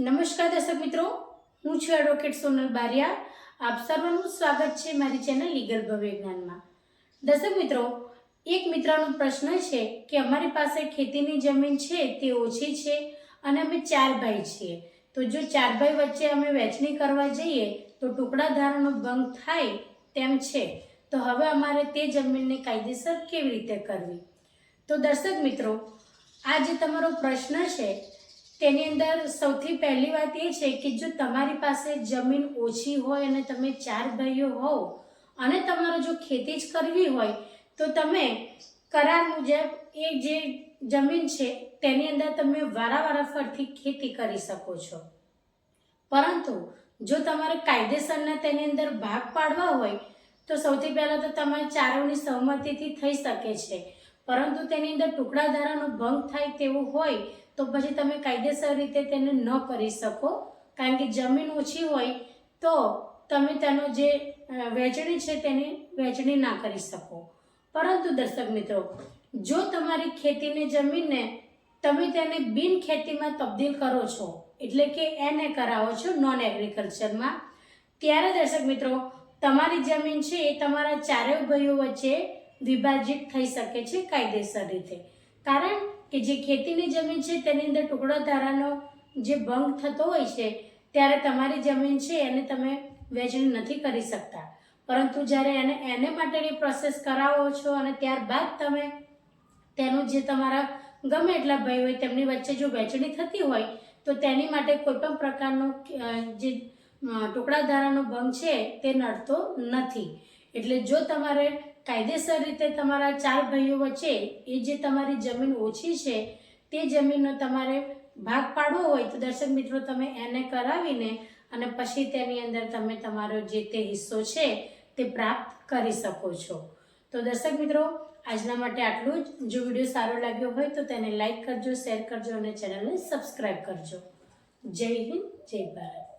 નમસ્કાર દર્શક મિત્રો, હું છું એડવોકેટ સોનલ બારિયા. આપ સર્વનું સ્વાગત છે મારી ચેનલ લીગલ ભવિજ્ઞાનમાં દર્શક મિત્રો, એક મિત્રનો પ્રશ્ન છે કે અમારી પાસે ખેતીની જમીન છે તે ઓછી છે અને અમે ચાર ભાઈ છીએ. તો જો ચાર ભાઈ વચ્ચે અમે વહેંચણી કરવા જઈએ, તો ટુકડા ધારાનો ભંગ થાય તેમ છે. તો હવે અમારે તે જમીનને કાયદેસર કેવી રીતે કરવી? તો દર્શક મિત્રો આ જે તમારો પ્રશ્ન છે તેની અંદર સૌથી પહેલી વાત એ છે કે જો તમારી પાસે જમીન ઓછી હોય અને તમે ચાર ભાઈઓ હોવ અને તમારે જો ખેતી જ કરવી હોય, તો તમે કરાર મુજબ એ જે જમીન છે તેની અંદર તમે વારાવારા ફરથી ખેતી કરી શકો છો. પરંતુ જો તમારે કાયદેસરના તેની અંદર ભાગ પાડવા હોય, તો સૌથી પહેલાં તો તમારે ચારોની સહમતિથી થઈ શકે છે. પરંતુ તેની અંદર ટુકડા ધારાનો ભંગ થાય તેવું હોય તો પછી તમે કાયદેસર રીતે તેને ન કરી શકો. કારણ કે જમીન ઓછી હોય તો તમે તેનો જે અ, વહેંચણી છે તેની વહેંચણી ના કરી શકો. પરંતુ દર્શક મિત્રો જો તમારી ખેતીની જમીનને તમે તેને બિન ખેતીમાં તબદીલ કરો છો એટલે કે એને કરાવો છો નોન એગ્રીકલ્ચરમાં ત્યારે દર્શક મિત્રો તમારી જમીન છે એ તમારા ચારેય ભાઈઓ વચ્ચે વિભાજિત થઈ શકે છે કાયદેસર રીતે. કારણ કે જે ખેતીની જમીન છે તેની અંદર ટુકડા ધારાનો જે ભંગ થતો હોય છે, ત્યારે તમારી જમીન છે એને તમે વહેંચણી નથી કરી શકતા. પરંતુ જ્યારે એને એને માટેની પ્રોસેસ કરાવો છો અને ત્યારબાદ તમે તેનું જે તમારા ગમે એટલા ભાઈ હોય તેમની વચ્ચે જો વહેંચણી થતી હોય, તો તેની માટે કોઈ પણ પ્રકારનો જે ટુકડા ધારાનો ભંગ છે તે નડતો નથી. એટલે જો તમારે કાયદેસર રીતે તમારા ચાર ભાઈઓ વચ્ચે એ જે તમારી જમીન ઓછી છે, તે જમીનનો તમારે ભાગ પાડવો હોય તો દર્શક મિત્રો તમે એને કરાવીને અને પછી તેની અંદર તમે તમારો જે તે હિસ્સો છે, તે પ્રાપ્ત કરી શકો છો. તો દર્શક મિત્રો, આજના માટે આટલું જ. જો વીડિયો સારો લાગ્યો હોય તો તેને લાઈક કરજો, શેર કરજો અને ચેનલને સબસ્ક્રાઈબ કરજો. જય હિન્દ, જય ભારત.